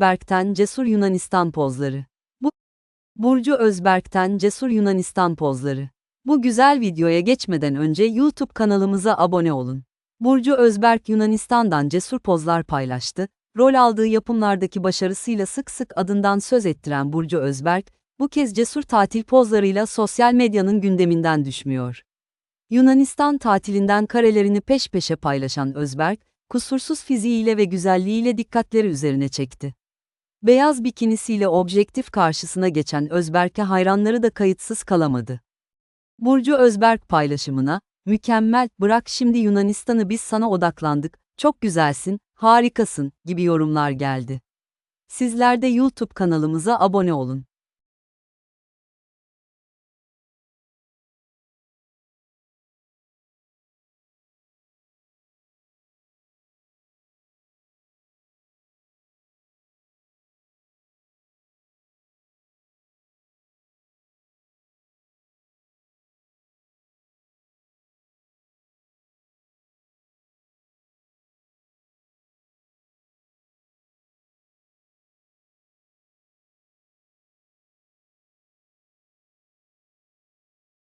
Berk'ten Cesur Yunanistan pozları. Bu Burcu Özberk'ten Cesur Yunanistan pozları. Bu güzel videoya geçmeden önce YouTube kanalımıza abone olun. Burcu Özberk Yunanistan'dan cesur pozlar paylaştı. Rol aldığı yapımlardaki başarısıyla sık sık adından söz ettiren Burcu Özberk, bu kez cesur tatil pozlarıyla sosyal medyanın gündeminden düşmüyor. Yunanistan tatilinden karelerini peş peşe paylaşan Özberk, kusursuz fiziğiyle ve güzelliğiyle dikkatleri üzerine çekti. Beyaz bikinisiyle objektif karşısına geçen Özberk'e hayranları da kayıtsız kalamadı. Burcu Özberk paylaşımına, mükemmel, bırak şimdi Yunanistan'ı biz sana odaklandık, çok güzelsin, harikasın gibi yorumlar geldi. Sizler de YouTube kanalımıza abone olun.